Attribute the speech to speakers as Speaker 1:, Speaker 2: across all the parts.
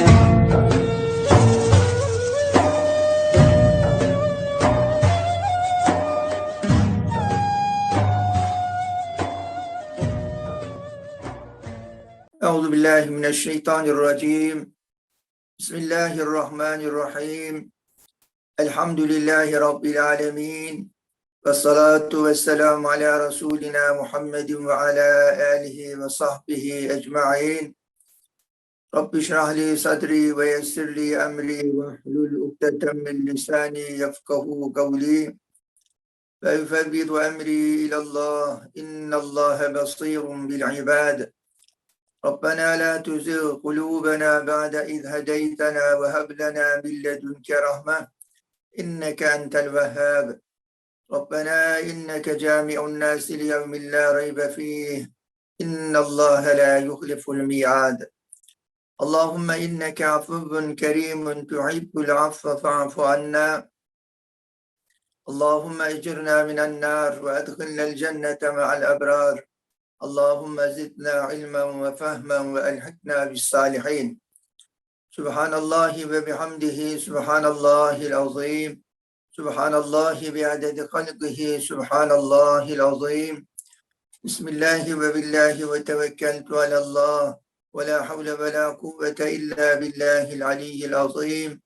Speaker 1: Euzu billahi mineşşeytanirracim. Bismillahirrahmanirrahim. Elhamdülillahi rabbil alamin. Ve salatu ve selamu ala Resulina Muhammedin ve ala alihi ve sahbihi ecma'in. رب اشرح لي صدري ويسر لي أمري واحلل عقدة من لساني يفقه قولي. فأفوض أمري إلى الله. إن الله بصير بالعباد. ربنا لا تزغ قلوبنا بعد إذ هديتنا وهب لنا من لدنك رحمة. إنك أنت الوهاب. ربنا إنك جامع الناس ليوم لا ريب فيه. إن الله لا يخلف الميعاد. اللهم إنك عفو كريم تحب العفو فاعف عنا. اللهم أجرنا من النار وأدخلنا الجنة مع الأبرار. اللهم زدنا علما وفهما وألحقنا بالصالحين. سبحان الله وبحمده سبحان الله العظيم. سبحان الله بعدد خلقه سبحان الله العظيم. بسم الله وبالله وتوكلت على الله. ولا حول ولا قوة إلا بالله العلي العظيم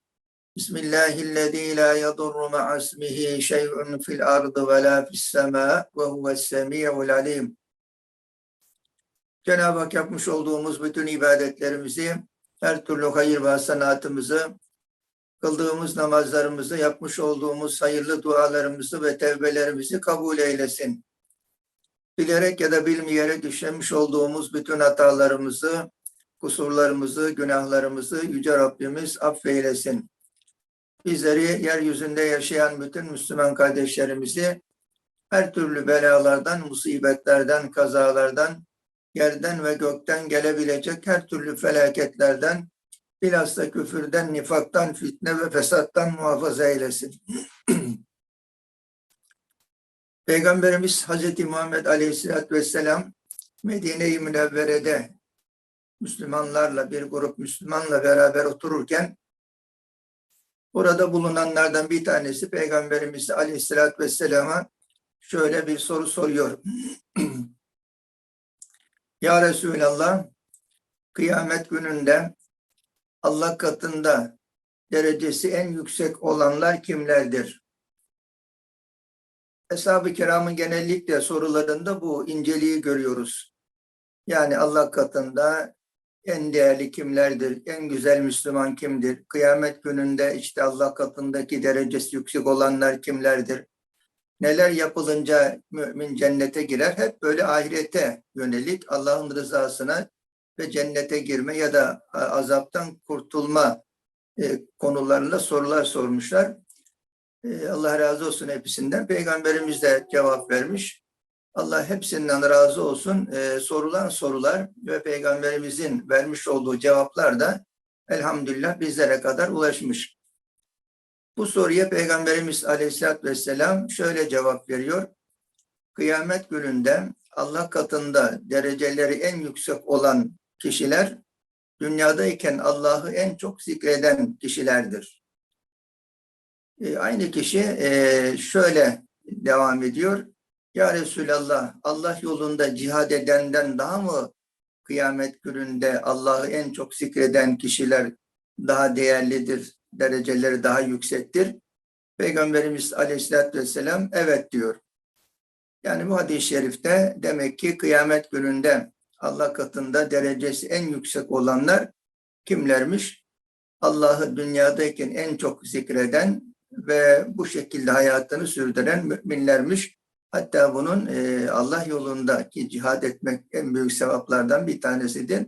Speaker 1: بسم الله الذي لا يضر مع اسمه شيء في الأرض ولا في السماء وهو السميع العليم Cenab-ı Hak yapmış olduğumuz bütün ibadetlerimizi, her türlü hayır ve sanatımızı, kıldığımız namazlarımızı, yapmış olduğumuz hayırlı dualarımızı ve tevbelerimizi kabul eylesin. Bilerek ya da bilmeyerek işlemiş olduğumuz bütün hatalarımızı, kusurlarımızı, günahlarımızı Yüce Rabbimiz affeylesin. Bizleri yeryüzünde yaşayan bütün Müslüman kardeşlerimizi her türlü belalardan, musibetlerden, kazalardan, yerden ve gökten gelebilecek her türlü felaketlerden, bilhassa küfürden, nifaktan, fitne ve fesattan muhafaza eylesin. Peygamberimiz Hazreti Muhammed Aleyhisselatü Vesselam Medine-i Münevvere'de Müslümanlarla, bir grup Müslümanla beraber otururken orada bulunanlardan bir tanesi Peygamberimiz Aleyhisselatü Vesselam'a şöyle bir soru soruyor. Ya Resulallah, kıyamet gününde Allah katında derecesi en yüksek olanlar kimlerdir? Eshab-ı kiramın genellikle sorularında bu inceliği görüyoruz. Yani Allah katında en değerli kimlerdir, en güzel Müslüman kimdir? Kıyamet gününde işte Allah katındaki derecesi yüksek olanlar kimlerdir? neler yapılınca mümin cennete girer? Hep böyle ahirete yönelik Allah'ın rızasına ve cennete girme ya da azaptan kurtulma e, konularında sorular sormuşlar. E, Allah razı olsun hepsinden. Peygamberimiz de cevap vermiş. Allah hepsinden razı olsun. E, sorulan sorular ve Peygamberimizin vermiş olduğu cevaplar da elhamdülillah bizlere kadar ulaşmış. Bu soruya Peygamberimiz Aleyhisselatü Vesselam şöyle cevap veriyor. Kıyamet gününde Allah katında dereceleri en yüksek olan kişiler dünyadayken Allah'ı en çok zikreden kişilerdir. E, aynı kişi e, şöyle devam ediyor. Ya Resulallah Allah yolunda cihad edenden daha mı kıyamet gününde Allah'ı en çok zikreden kişiler daha değerlidir dereceleri daha yüksektir. Peygamberimiz Aleyhisselatü Vesselam evet diyor. Yani bu hadis-i şerifte demek ki kıyamet gününde Allah katında derecesi en yüksek olanlar kimlermiş? Allah'ı dünyadayken en çok zikreden ve bu şekilde hayatını sürdüren müminlermiş. Hatta bunun e, Allah yolundaki cihad etmek en büyük sevaplardan bir tanesidir.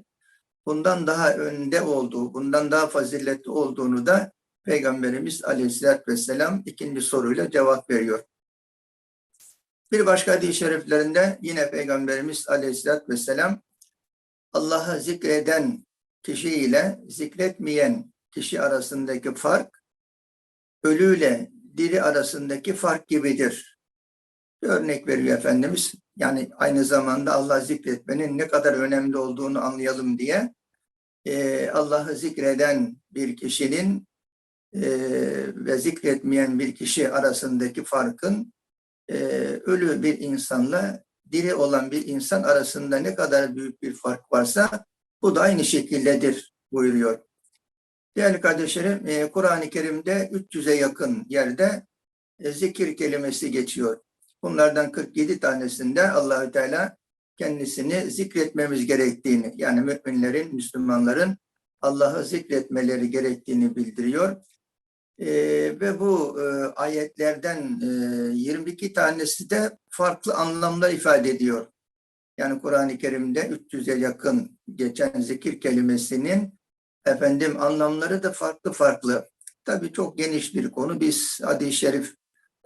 Speaker 1: Bundan daha önde olduğu, bundan daha faziletli olduğunu da Peygamberimiz Aleyhisselatü Vesselam ikinci soruyla cevap veriyor. Bir başka hadis-i şeriflerinde yine Peygamberimiz Aleyhisselatü Vesselam Allah'ı zikreden kişi ile zikretmeyen kişi arasındaki fark ölüyle diri arasındaki fark gibidir. Bir örnek veriyor Efendimiz. Yani aynı zamanda Allah zikretmenin ne kadar önemli olduğunu anlayalım diye e, Allah'ı zikreden bir kişinin e, ve zikretmeyen bir kişi arasındaki farkın e, ölü bir insanla diri olan bir insan arasında ne kadar büyük bir fark varsa bu da aynı şekildedir buyuruyor. Değerli kardeşlerim, e, Kur'an-ı Kerim'de 300'e yakın yerde e, zikir kelimesi geçiyor. Bunlardan 47 tanesinde Allahü Teala kendisini zikretmemiz gerektiğini, yani müminlerin, Müslümanların Allah'ı zikretmeleri gerektiğini bildiriyor. E, ve bu e, ayetlerden e, 22 tanesi de farklı anlamlar ifade ediyor. Yani Kur'an-ı Kerim'de 300'e yakın geçen zikir kelimesinin efendim anlamları da farklı farklı. Tabii çok geniş bir konu. Biz hadis-i şerif,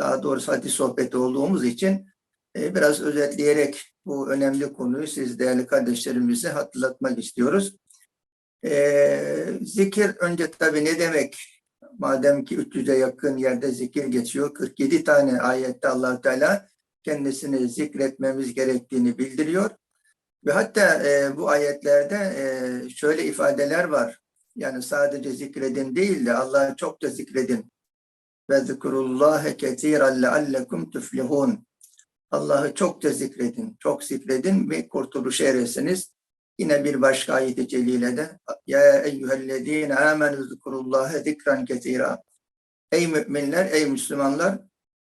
Speaker 1: daha doğrusu hadis sohbeti olduğumuz için e, biraz özetleyerek bu önemli konuyu siz değerli kardeşlerimize hatırlatmak istiyoruz. E, zikir önce tabii ne demek? Madem ki 300'e yakın yerde zikir geçiyor, 47 tane ayette allah Teala kendisini zikretmemiz gerektiğini bildiriyor. Ve hatta e, bu ayetlerde e, şöyle ifadeler var. Yani sadece zikredin değil de Allah'ı çok da zikredin. Ve zikrullâhe ketiren leallekum tuflihun. Allah'ı çok da zikredin, çok zikredin ve kurtuluşa eresiniz. Yine bir başka ayet-i celilede Ya eyyühellezine amenü zikrullâhe zikran ketira. Ey müminler, ey Müslümanlar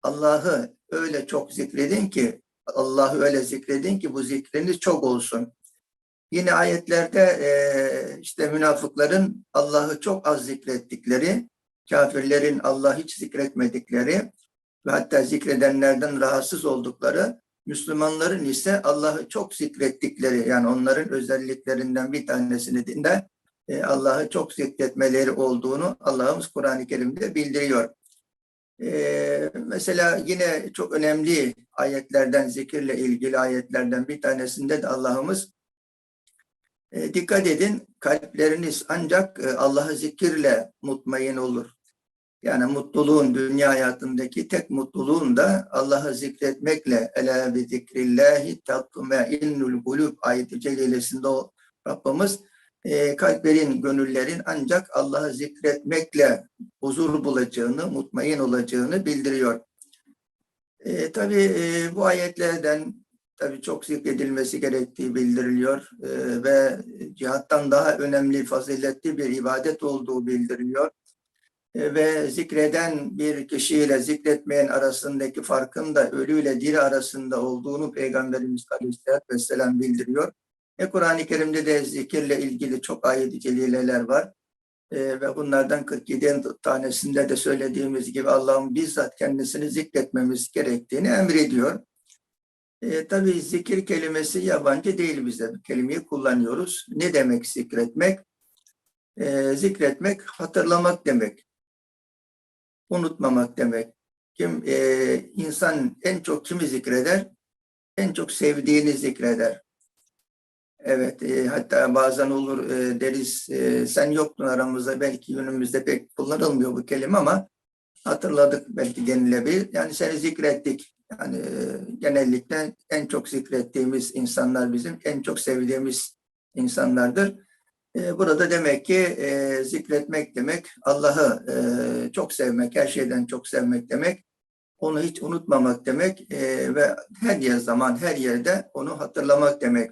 Speaker 1: Allah'ı öyle çok zikredin ki Allah'ı öyle zikredin ki bu zikriniz çok olsun. Yine ayetlerde işte münafıkların Allah'ı çok az zikrettikleri, kafirlerin Allah hiç zikretmedikleri ve hatta zikredenlerden rahatsız oldukları, Müslümanların ise Allah'ı çok zikrettikleri, yani onların özelliklerinden bir tanesini de e, Allah'ı çok zikretmeleri olduğunu Allah'ımız Kur'an-ı Kerim'de bildiriyor. Ee, mesela yine çok önemli ayetlerden, zikirle ilgili ayetlerden bir tanesinde de Allah'ımız e, dikkat edin kalpleriniz ancak e, Allah'ı zikirle mutmain olur. Yani mutluluğun dünya hayatındaki tek mutluluğun da Allah'ı zikretmekle ela bi zikrillahi tatmainnul kulub ayeti celilesinde o Rabbimiz e, kalplerin, gönüllerin ancak Allah'ı zikretmekle huzur bulacağını, mutmain olacağını bildiriyor. E, tabii e, bu ayetlerden tabii çok zikredilmesi gerektiği bildiriliyor e, ve cihattan daha önemli, faziletli bir ibadet olduğu bildiriliyor. E, ve zikreden bir kişiyle zikretmeyen arasındaki farkın da ölüyle diri arasında olduğunu Peygamberimiz Aleyhisselatü Vesselam bildiriyor. E, Kur'an-ı Kerim'de de zikirle ilgili çok ayet-i celileler var. E, ve bunlardan 47 tanesinde de söylediğimiz gibi Allah'ın bizzat kendisini zikretmemiz gerektiğini emrediyor. E, tabii zikir kelimesi yabancı değil bize. Bir kelimeyi kullanıyoruz. Ne demek zikretmek? E, zikretmek hatırlamak demek. Unutmamak demek. Kim e, insan en çok kimi zikreder? En çok sevdiğini zikreder. Evet, e, hatta bazen olur e, deriz, e, sen yoktun aramızda, belki günümüzde pek kullanılmıyor bu kelime ama hatırladık belki denilebilir. Yani seni zikrettik. Yani e, genellikle en çok zikrettiğimiz insanlar bizim, en çok sevdiğimiz insanlardır. E, burada demek ki e, zikretmek demek, Allah'ı e, çok sevmek, her şeyden çok sevmek demek. Onu hiç unutmamak demek e, ve her yer zaman, her yerde onu hatırlamak demek.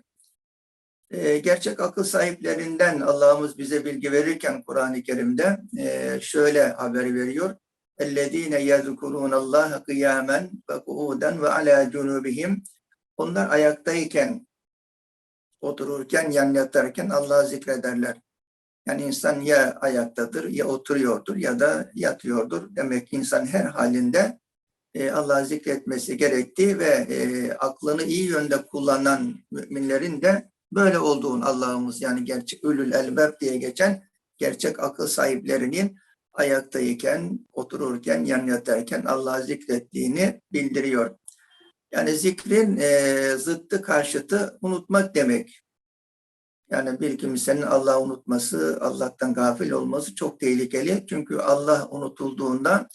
Speaker 1: Ee, gerçek akıl sahiplerinden Allah'ımız bize bilgi verirken Kur'an-ı Kerim'de e, şöyle haber veriyor. اَلَّذ۪ينَ يَذْكُرُونَ اللّٰهَ قِيَامًا وَقُعُودًا وَعَلَى جُنُوبِهِمْ Onlar ayaktayken, otururken, yan yatarken Allah'ı zikrederler. Yani insan ya ayaktadır, ya oturuyordur ya da yatıyordur. Demek ki insan her halinde e, Allah'ı zikretmesi gerektiği ve e, aklını iyi yönde kullanan müminlerin de böyle olduğunu Allah'ımız yani gerçek ölül elbab diye geçen gerçek akıl sahiplerinin ayaktayken, otururken, yan yatarken Allah'ı zikrettiğini bildiriyor. Yani zikrin e, zıttı karşıtı unutmak demek. Yani bir kimsenin Allah'ı unutması, Allah'tan gafil olması çok tehlikeli. Çünkü Allah unutulduğunda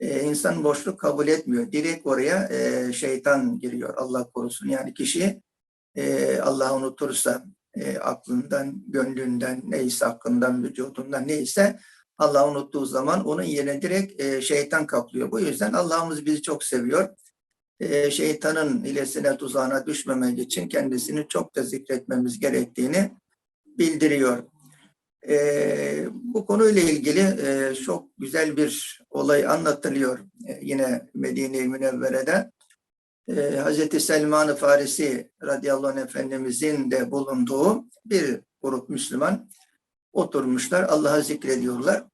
Speaker 1: e, insan boşluk kabul etmiyor. Direkt oraya e, şeytan giriyor Allah korusun. Yani kişi e, Allah unutursa e, aklından, gönlünden, neyse aklından, vücudundan neyse Allah unuttuğu zaman onun yerine direkt e, şeytan kaplıyor. Bu yüzden Allah'ımız bizi çok seviyor. E, şeytanın hilesine, tuzağına düşmemek için kendisini çok da zikretmemiz gerektiğini bildiriyor. E, bu konuyla ilgili e, çok güzel bir olay anlatılıyor e, yine Medine-i Münevvere'de. E, Hazreti Selman-ı Farisi radıyallahu anh Efendimizin de bulunduğu bir grup Müslüman oturmuşlar, Allah'a zikrediyorlar.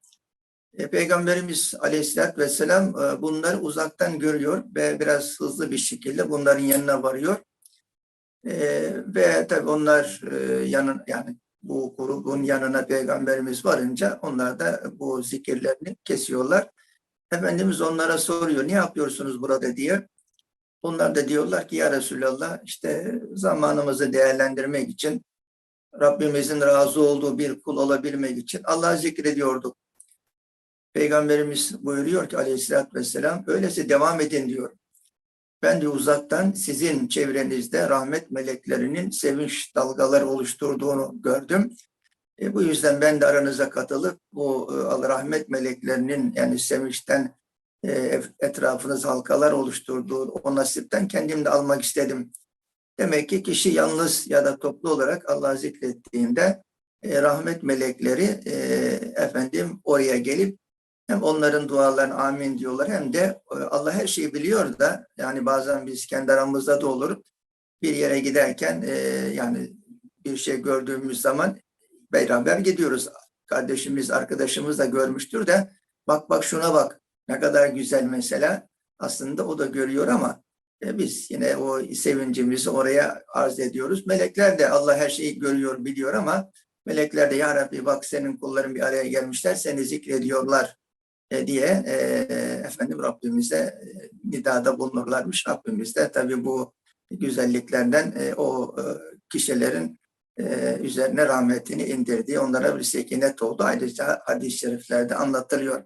Speaker 1: E, Peygamberimiz aleyhissalatü vesselam e, bunları uzaktan görüyor ve biraz hızlı bir şekilde bunların yanına varıyor. E, ve tabii onlar e, yanın yani bu grubun yanına peygamberimiz varınca onlar da bu zikirlerini kesiyorlar. Efendimiz onlara soruyor ne yapıyorsunuz burada diye. Onlar da diyorlar ki ya Resulallah işte zamanımızı değerlendirmek için Rabbimizin razı olduğu bir kul olabilmek için Allah'ı zikrediyorduk. Peygamberimiz buyuruyor ki aleyhissalatü vesselam öyleyse devam edin diyor. Ben de uzaktan sizin çevrenizde rahmet meleklerinin sevinç dalgaları oluşturduğunu gördüm. E, bu yüzden ben de aranıza katılıp bu e, rahmet meleklerinin yani sevinçten e, etrafınız halkalar oluşturduğu o nasipten kendim de almak istedim. Demek ki kişi yalnız ya da toplu olarak Allah'ı zikrettiğinde e, rahmet melekleri e, efendim oraya gelip hem onların dualarını amin diyorlar hem de e, Allah her şeyi biliyor da yani bazen biz kendi aramızda da olur bir yere giderken e, yani bir şey gördüğümüz zaman beraber gidiyoruz. Kardeşimiz, arkadaşımız da görmüştür de bak bak şuna bak ne kadar güzel mesela. Aslında o da görüyor ama e, biz yine o sevincimizi oraya arz ediyoruz. Melekler de Allah her şeyi görüyor, biliyor ama melekler de Ya Rabbi bak senin kulların bir araya gelmişler, seni zikrediyorlar e, diye e, efendim Rabbimize e, nidada bulunurlarmış. Rabbimiz de tabii bu güzelliklerden e, o e, kişilerin e, üzerine rahmetini indirdiği, onlara bir sekinet oldu. Ayrıca hadis-i şeriflerde anlatılıyor.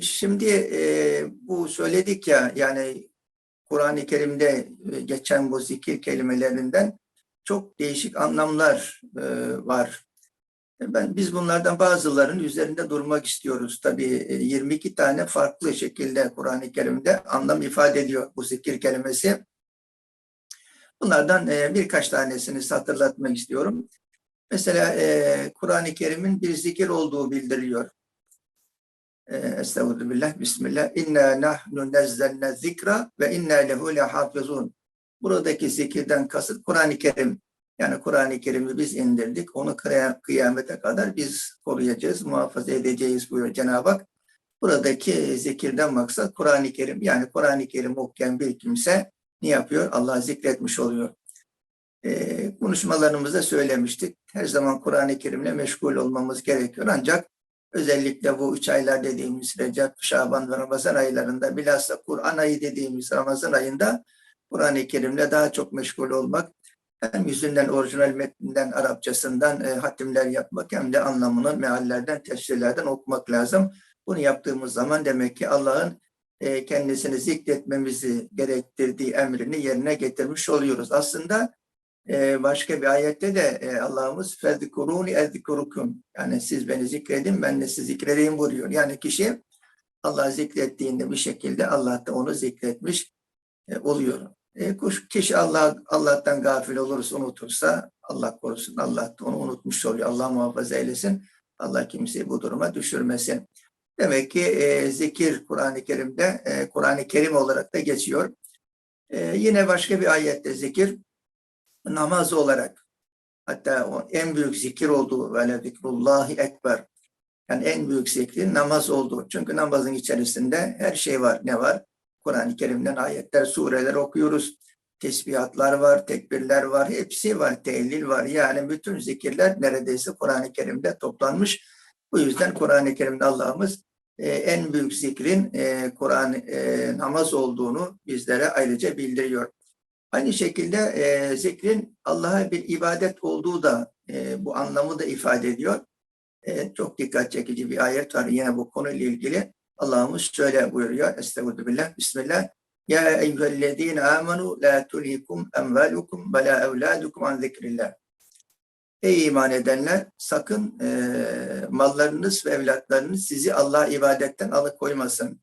Speaker 1: Şimdi e, bu söyledik ya yani Kur'an-ı Kerim'de geçen bu zikir kelimelerinden çok değişik anlamlar e, var. Ben biz bunlardan bazılarının üzerinde durmak istiyoruz. Tabii 22 e, tane farklı şekilde Kur'an-ı Kerim'de anlam ifade ediyor bu zikir kelimesi. Bunlardan e, birkaç tanesini hatırlatmak istiyorum. Mesela e, Kur'an-ı Kerim'in bir zikir olduğu bildiriliyor. Estağfirullah, Bismillah. İnna nahnu nezzelne zikra ve inna lehu lehafizun. Buradaki zikirden kasıt Kur'an-ı Kerim. Yani Kur'an-ı Kerim'i biz indirdik. Onu kıyamete kadar biz koruyacağız, muhafaza edeceğiz buyuruyor Cenab-ı Hak. Buradaki zikirden maksat Kur'an-ı Kerim. Yani Kur'an-ı Kerim okuyan bir kimse ne yapıyor? Allah'ı zikretmiş oluyor. Ee, konuşmalarımızda söylemiştik. Her zaman Kur'an-ı Kerim'le meşgul olmamız gerekiyor. Ancak özellikle bu üç aylar dediğimiz Recep, Şaban ve Ramazan aylarında bilhassa Kur'an ayı dediğimiz Ramazan ayında Kur'an-ı Kerim'le daha çok meşgul olmak hem yüzünden orijinal metninden Arapçasından e, hatimler yapmak hem de anlamını meallerden, tefsirlerden okumak lazım. Bunu yaptığımız zaman demek ki Allah'ın e, kendisini zikretmemizi gerektirdiği emrini yerine getirmiş oluyoruz. Aslında ee, başka bir ayette de e, Allah'ımız fezkuruni ezkurukum. Yani siz beni zikredin ben de sizi zikredeyim buyuruyor. Yani kişi Allah zikrettiğinde bir şekilde Allah da onu zikretmiş e, oluyor. E, kuş, kişi Allah Allah'tan gafil olursa, unutursa Allah korusun. Allah da onu unutmuş oluyor. Allah muhafaza eylesin. Allah kimseyi bu duruma düşürmesin. Demek ki e, zikir Kur'an-ı Kerim'de e, Kur'an-ı Kerim olarak da geçiyor. E, yine başka bir ayette zikir namaz olarak hatta o en büyük zikir olduğu ve zikrullahi ekber yani en büyük zikrin namaz olduğu. Çünkü namazın içerisinde her şey var. Ne var? Kur'an-ı Kerim'den ayetler, sureler okuyoruz. Tesbihatlar var, tekbirler var, hepsi var, tehlil var. Yani bütün zikirler neredeyse Kur'an-ı Kerim'de toplanmış. Bu yüzden Kur'an-ı Kerim'de Allah'ımız e, en büyük zikrin e, Kur'an e, namaz olduğunu bizlere ayrıca bildiriyor. Aynı şekilde e, zikrin Allah'a bir ibadet olduğu da e, bu anlamı da ifade ediyor. E, çok dikkat çekici bir ayet var yine bu konuyla ilgili. Allah'ımız şöyle buyuruyor. Estağfirullah. Bismillah. Ya eyyühellezine amenu la tulhikum emvalukum ve la evladukum an zikrillah. Ey iman edenler sakın eee, mallarınız ve evlatlarınız sizi Allah'a ibadetten alıkoymasın.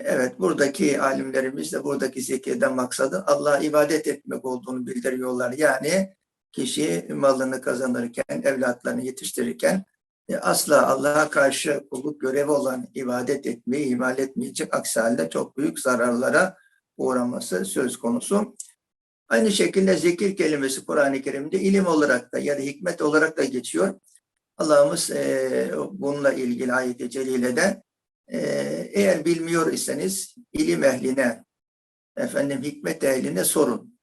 Speaker 1: Evet, buradaki alimlerimiz de buradaki zikirden maksadı Allah'a ibadet etmek olduğunu bildiriyorlar. Yani kişi malını kazanırken, evlatlarını yetiştirirken e, asla Allah'a karşı kulluk görevi olan ibadet etmeyi ihmal etmeyecek. Aksi halde çok büyük zararlara uğraması söz konusu. Aynı şekilde zikir kelimesi Kur'an-ı Kerim'de ilim olarak da ya da hikmet olarak da geçiyor. Allah'ımız e, bununla ilgili ayet-i celilede e, eğer bilmiyor iseniz ilim ehline, efendim hikmet ehline sorun.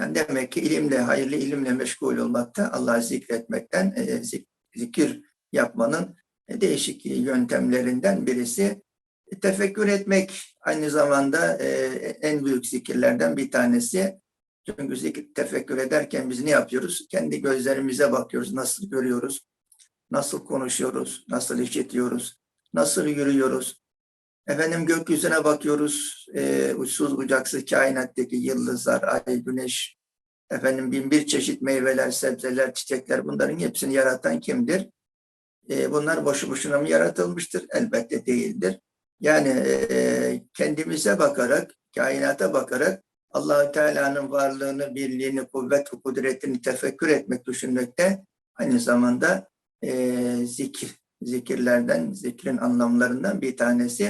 Speaker 1: Yani demek ki ilimle, hayırlı ilimle meşgul olmakta, Allah'ı zikretmekten, e, zik- zikir yapmanın e, değişik yöntemlerinden birisi. E, Tefekkür etmek aynı zamanda e, en büyük zikirlerden bir tanesi. Çünkü zikir, tefekkür ederken biz ne yapıyoruz? Kendi gözlerimize bakıyoruz, nasıl görüyoruz, nasıl konuşuyoruz, nasıl işitiyoruz, nasıl yürüyoruz. Efendim gökyüzüne bakıyoruz, e, uçsuz bucaksız kainattaki yıldızlar, ay, güneş, efendim bin bir çeşit meyveler, sebzeler, çiçekler bunların hepsini yaratan kimdir? E, bunlar boşu boşuna mı yaratılmıştır? Elbette değildir. Yani e, kendimize bakarak, kainata bakarak Allahü Teala'nın varlığını, birliğini, kuvvet ve kudretini tefekkür etmek, düşünmekte aynı zamanda e, zikir, zikirlerden, zikrin anlamlarından bir tanesi.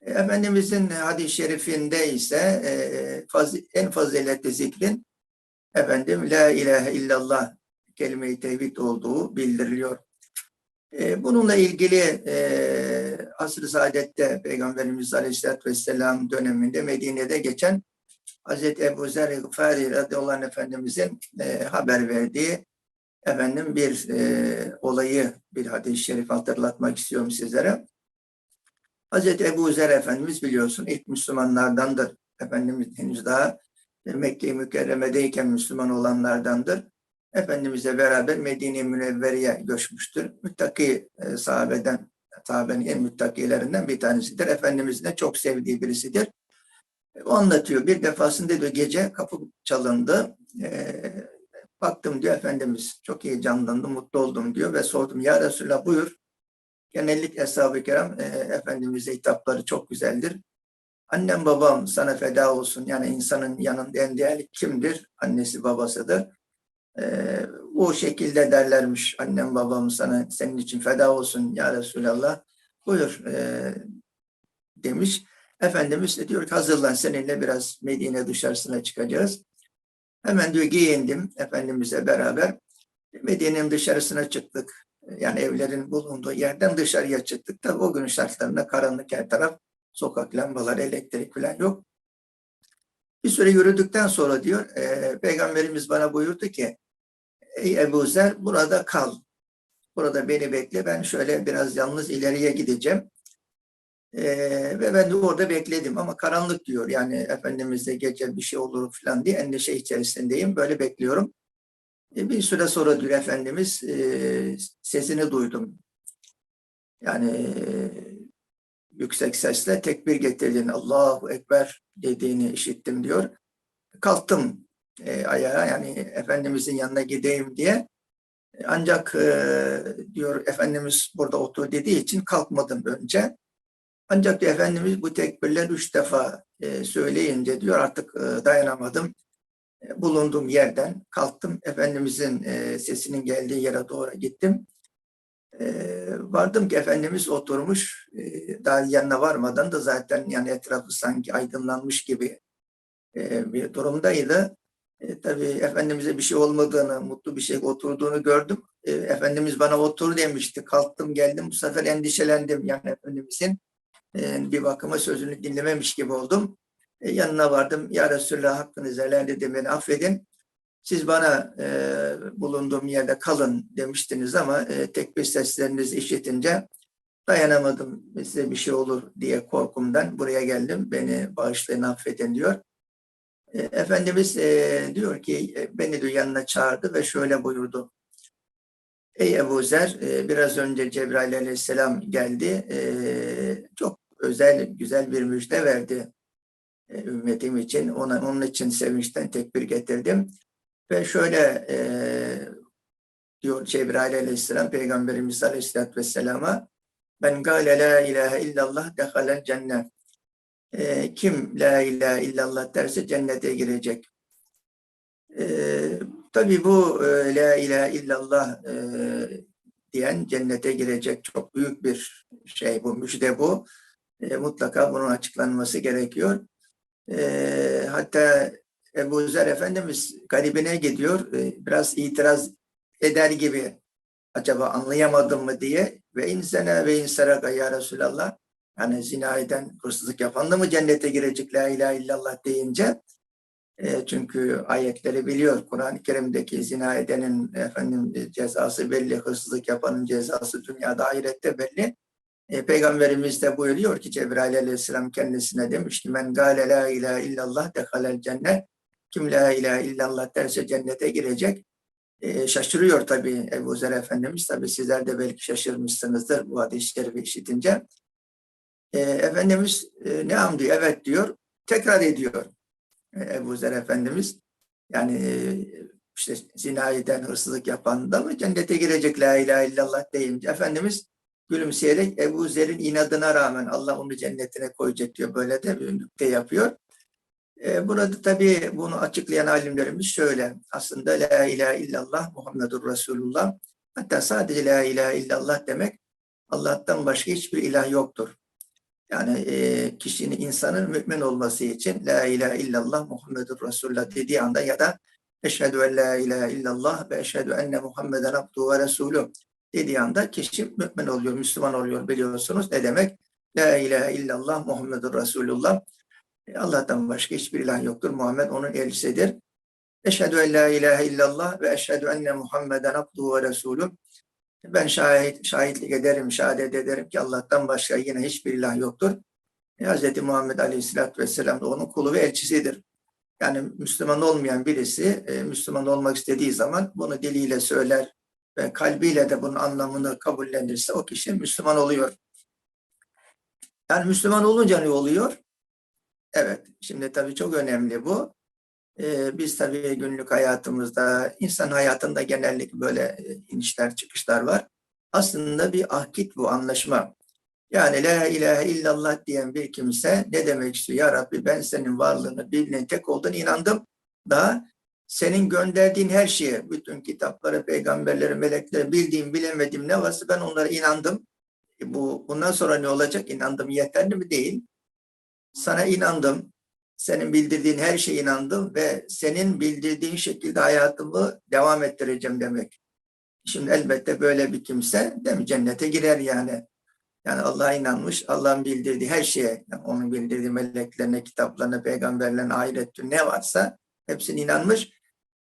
Speaker 1: E, Efendimizin hadis-i şerifinde ise e, en faziletli zikrin efendim La ilahe illallah kelime-i tevhid olduğu bildiriliyor. E, bununla ilgili e, asr-ı saadette Peygamberimiz Aleyhisselatü Vesselam döneminde Medine'de geçen Hazreti Ebu Zer Gıfari radıyallahu anh Efendimizin haber verdiği efendim bir e, olayı bir hadis-i şerif hatırlatmak istiyorum sizlere. Hazreti Ebu Zer Efendimiz biliyorsun ilk Müslümanlardandır. Efendimiz henüz daha Mekke-i Mükerreme'deyken Müslüman olanlardandır. Efendimizle beraber Medine-i Münevvere'ye göçmüştür. Müttaki e, sahabeden, sahabenin en müttakilerinden bir tanesidir. Efendimizin de çok sevdiği birisidir. O anlatıyor. Bir defasında diyor gece kapı çalındı. E, baktım diyor Efendimiz çok iyi canlandım, mutlu oldum diyor ve sordum. Ya Resulallah buyur. Genellikle Eshab-ı Kiram e, Efendimiz'e hitapları çok güzeldir. Annem babam sana feda olsun. Yani insanın yanında en değerli kimdir? Annesi babasıdır. E, bu şekilde derlermiş. Annem babam sana senin için feda olsun ya Resulallah. Buyur e, demiş. Efendimiz de diyor ki hazırlan seninle biraz Medine dışarısına çıkacağız. Hemen diyor giyindim Efendimiz'e beraber. Medine'nin dışarısına çıktık. Yani evlerin bulunduğu yerden dışarıya çıktık. Tabii o gün şartlarında karanlık her taraf. Sokak lambaları, elektrik falan yok. Bir süre yürüdükten sonra diyor e, Peygamberimiz bana buyurdu ki Ey Ebu Zer burada kal. Burada beni bekle. Ben şöyle biraz yalnız ileriye gideceğim. Ee, ve ben de orada bekledim ama karanlık diyor. Yani Efendimiz'de gece bir şey olur falan diye endişe içerisindeyim. Böyle bekliyorum. E, bir süre sonra diyor Efendimiz e, sesini duydum. Yani e, yüksek sesle tekbir getirdiğini, Allahu Ekber dediğini işittim diyor. Kalktım e, ayağa yani Efendimizin yanına gideyim diye. Ancak e, diyor Efendimiz burada otur dediği için kalkmadım önce. Ancak diyor, Efendimiz bu tekbirler üç defa e, söyleyince diyor artık e, dayanamadım. E, bulunduğum yerden kalktım. Efendimizin e, sesinin geldiği yere doğru gittim. E, vardım ki Efendimiz oturmuş. E, daha yanına varmadan da zaten yani etrafı sanki aydınlanmış gibi e, bir durumdaydı. E, tabii Efendimiz'e bir şey olmadığını, mutlu bir şey oturduğunu gördüm. E, Efendimiz bana otur demişti. Kalktım geldim. Bu sefer endişelendim yani Efendimiz'in e, bir bakıma sözünü dinlememiş gibi oldum. E, yanına vardım. Ya Resulallah hakkınızı helal edin beni affedin. Siz bana e, bulunduğum yerde kalın demiştiniz ama e, tekbir seslerinizi işitince dayanamadım. Size bir şey olur diye korkumdan buraya geldim. Beni bağışlayın affedin diyor. E, Efendimiz e, diyor ki e, beni diyor yanına çağırdı ve şöyle buyurdu. Ey Ebu Zer, e, biraz önce Cebrail aleyhisselam geldi. Çok özel, güzel bir müjde verdi. e, ümmetim için. Ona, onun için sevinçten tekbir getirdim. Ve şöyle e, diyor Cebrail aleyhisselam Peygamberimiz aleyhisselatü vesselama ben gâle la ilahe illallah dehalel cennet. E, kim la ilahe illallah derse cennete girecek. E, tabii bu e, la ilahe illallah e, diyen cennete girecek çok büyük bir şey bu, müjde bu. E, mutlaka bunun açıklanması gerekiyor. E, hatta Ebu Zer Efendimiz garibine gidiyor, e, biraz itiraz eder gibi acaba anlayamadım mı diye ve insene ve insaraka ya Resulallah yani zina eden, hırsızlık yapan da mı cennete girecek la ilahe illallah deyince e, çünkü ayetleri biliyor. Kur'an-ı Kerim'deki zina edenin efendim cezası belli, hırsızlık yapanın cezası dünyada ahirette belli. E, Peygamberimiz de buyuruyor ki Cebrail aleyhisselam kendisine demişti men gâle la ilahe illallah dehalel cennet kim la ilahe illallah derse cennete girecek. E, şaşırıyor tabii Ebu Zer Efendimiz. Tabii sizler de belki şaşırmışsınızdır bu hadis-i şerifi işitince. E, Efendimiz e, ne am diyor? Evet diyor. Tekrar ediyor. E, Ebu Zer Efendimiz. Yani e, işte zina eden, hırsızlık yapan da mı cennete girecek la ilahe illallah deyince. Efendimiz gülümseyerek Ebu Zer'in inadına rağmen Allah onu cennetine koyacak diyor. Böyle de bir nükte yapıyor. Ee, Burada tabii bunu açıklayan alimlerimiz şöyle. Aslında La ilahe illallah Muhammedur Resulullah. Hatta sadece La ilahe illallah demek Allah'tan başka hiçbir ilah yoktur. Yani e, kişinin, insanın mümin olması için La ilahe illallah Muhammedur Resulullah dediği anda ya da Eşhedü en la ilahe illallah ve eşhedü enne Muhammeden abduhu ve resulü dediği anda kişi mümin oluyor, Müslüman oluyor biliyorsunuz. Ne demek? La ilahe illallah Muhammedur Resulullah. E, Allah'tan başka hiçbir ilah yoktur. Muhammed onun elçisidir. Eşhedü en la ilahe illallah ve eşhedü enne Muhammeden abduhu ve resulü. Ben şahit, şahitlik ederim, şehadet ederim ki Allah'tan başka yine hiçbir ilah yoktur. E, Hz. Muhammed Aleyhisselatü Vesselam da onun kulu ve elçisidir. Yani Müslüman olmayan birisi e, Müslüman olmak istediği zaman bunu diliyle söyler ve kalbiyle de bunun anlamını kabullenirse o kişi Müslüman oluyor. Yani Müslüman olunca ne oluyor? Evet, şimdi tabii çok önemli bu. Ee, biz tabii günlük hayatımızda, insan hayatında genellikle böyle e, inişler çıkışlar var. Aslında bir ahkit bu, anlaşma. Yani la ilahe illallah diyen bir kimse ne demek istiyor? Ya Rabbi ben senin varlığını, birliğine tek olduğunu inandım. Da senin gönderdiğin her şeye, bütün kitapları, peygamberleri, melekleri, bildiğim, bilemediğim ne varsa ben onlara inandım. E bu bundan sonra ne olacak? İnandım yeterli mi? Değil. Sana inandım. Senin bildirdiğin her şeye inandım ve senin bildirdiğin şekilde hayatımı devam ettireceğim demek. Şimdi elbette böyle bir kimse değil mi? cennete girer yani. Yani Allah'a inanmış, Allah'ın bildirdiği her şeye, yani onun bildirdiği meleklerine, kitaplarına, peygamberlerine, ahiret ne varsa hepsine inanmış.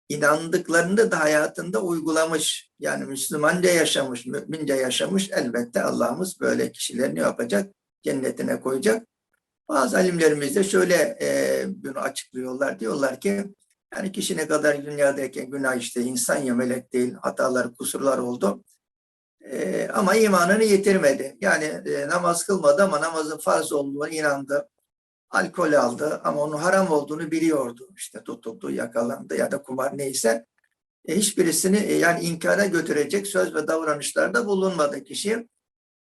Speaker 1: İnandıklarını da hayatında uygulamış. Yani Müslümanca yaşamış, mümince yaşamış. Elbette Allah'ımız böyle kişileri ne yapacak? Cennetine koyacak. Bazı alimlerimiz de şöyle e, bunu açıklıyorlar. Diyorlar ki yani kişi ne kadar dünyadayken günah işte insan ya melek değil hatalar kusurlar oldu. E, ama imanını yitirmedi. Yani e, namaz kılmadı ama namazın farz olduğuna inandı. Alkol aldı ama onun haram olduğunu biliyordu. İşte tutuldu, yakalandı ya da kumar neyse. E, hiçbirisini e, yani inkara götürecek söz ve davranışlarda bulunmadı kişi.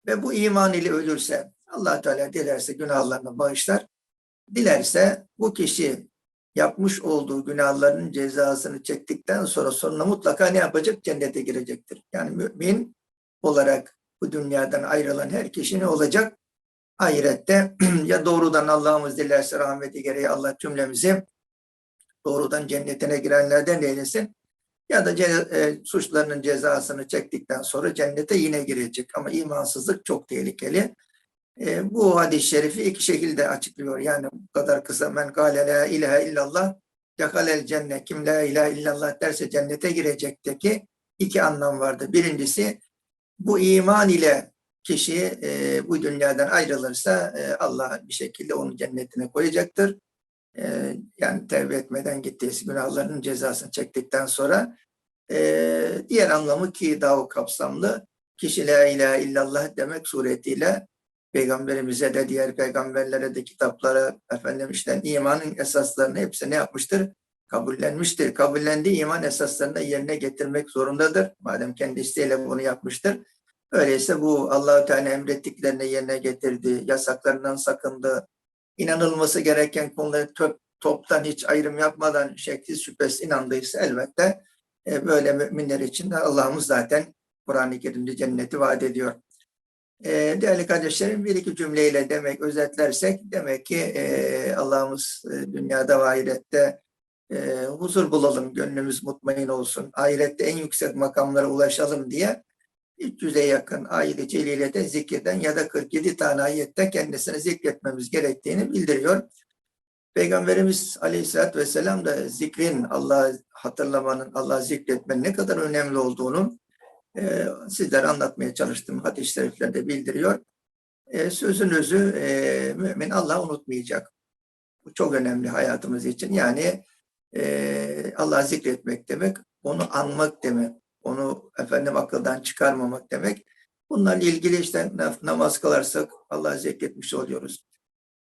Speaker 1: Ve bu iman ile ölürse allah Teala dilerse günahlarını bağışlar. Dilerse bu kişi yapmış olduğu günahların cezasını çektikten sonra sonunda mutlaka ne yapacak? Cennete girecektir. Yani mümin olarak bu dünyadan ayrılan her kişi ne olacak? Ahirette ya doğrudan Allah'ımız dilerse rahmeti gereği Allah cümlemizi doğrudan cennetine girenlerden eylesin. Ya da e, suçlarının cezasını çektikten sonra cennete yine girecek. Ama imansızlık çok tehlikeli. E, bu hadis-i şerifi iki şekilde açıklıyor. Yani bu kadar kısa men gâle la ilahe illallah yakalel cennet kim la ilahe illallah derse cennete girecekteki iki anlam vardı. Birincisi bu iman ile kişi e, bu dünyadan ayrılırsa e, Allah bir şekilde onu cennetine koyacaktır. E, yani tevbe etmeden gittiği günahlarının cezasını çektikten sonra e, diğer anlamı ki daha kapsamlı kişi la ilahe illallah demek suretiyle Peygamberimize de diğer peygamberlere de kitaplara efendim işte imanın esaslarını hepsi ne yapmıştır? Kabullenmiştir. Kabullendiği iman esaslarını yerine getirmek zorundadır. Madem kendi isteğiyle bunu yapmıştır. Öyleyse bu Allahü Teala emrettiklerini yerine getirdi, yasaklarından sakındı, inanılması gereken konuları tö- toptan hiç ayrım yapmadan şeksiz şüphesiz inandıysa elbette e, böyle müminler için de Allah'ımız zaten Kur'an-ı Kerim'de cenneti vaat ediyor. E, değerli kardeşlerim bir iki cümleyle demek özetlersek demek ki e, Allah'ımız e, dünyada ve ahirette e, huzur bulalım, gönlümüz mutmain olsun, ahirette en yüksek makamlara ulaşalım diye 300'e yakın ayet-i celilede zikreden ya da 47 tane ayette kendisini zikretmemiz gerektiğini bildiriyor. Peygamberimiz Aleyhisselatü Vesselam da zikrin, Allah'ı hatırlamanın, Allah'ı zikretmenin ne kadar önemli olduğunu e, sizlere anlatmaya çalıştım. Hadis-i şeriflerde bildiriyor. E, sözün özü e, mümin Allah'ı unutmayacak. Bu çok önemli hayatımız için. Yani e, Allah'ı zikretmek demek, onu anmak demek, onu efendim akıldan çıkarmamak demek. Bunlarla ilgili işte namaz kılarsak Allah'ı zikretmiş oluyoruz.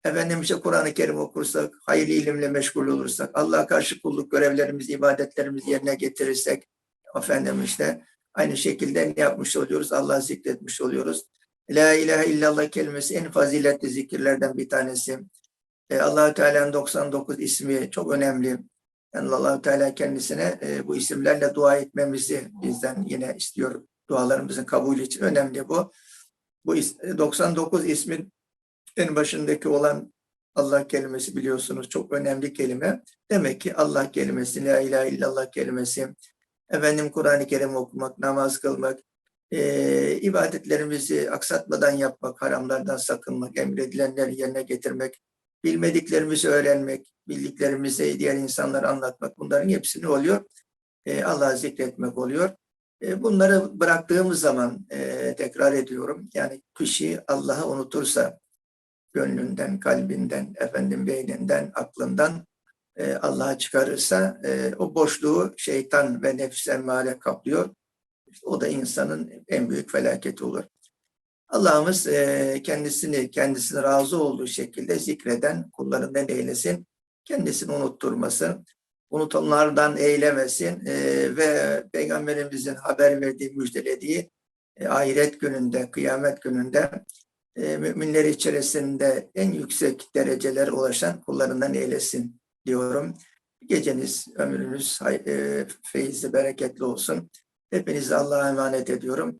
Speaker 1: Efendim işte Kur'an-ı Kerim okursak, hayırlı ilimle meşgul olursak, Allah'a karşı kulluk görevlerimizi, ibadetlerimizi yerine getirirsek, efendim işte aynı şekilde ne yapmış oluyoruz? Allah'ı zikretmiş oluyoruz. La ilahe illallah kelimesi en faziletli zikirlerden bir tanesi. E, allah Teala'nın 99 ismi çok önemli. Yani allah Teala kendisine e, bu isimlerle dua etmemizi bizden yine istiyor. Dualarımızın kabulü için önemli bu. Bu is- 99 ismin en başındaki olan Allah kelimesi biliyorsunuz çok önemli kelime. Demek ki Allah kelimesi, la ilahe illallah kelimesi, efendim Kur'an-ı Kerim okumak, namaz kılmak, e, ibadetlerimizi aksatmadan yapmak, haramlardan sakınmak, emredilenleri yerine getirmek, bilmediklerimizi öğrenmek, bildiklerimizi diğer insanlara anlatmak bunların hepsi ne oluyor? E, Allah'ı zikretmek oluyor. E, bunları bıraktığımız zaman e, tekrar ediyorum. Yani kişi Allah'ı unutursa gönlünden, kalbinden, efendim beyninden, aklından e, Allah'a çıkarırsa e, o boşluğu şeytan ve nefs emmare kaplıyor. O da insanın en büyük felaketi olur. Allah'ımız e, kendisini, kendisine razı olduğu şekilde zikreden kullarından eylesin. Kendisini unutturmasın. Unutanlardan eylemesin e, ve Peygamberimizin haber verdiği, müjdelediği e, ahiret gününde, kıyamet gününde e, müminler içerisinde en yüksek dereceler ulaşan kullarından eylesin diyorum. Geceniz, ömrünüz e, feyizli, bereketli olsun. Hepinizi Allah'a emanet ediyorum.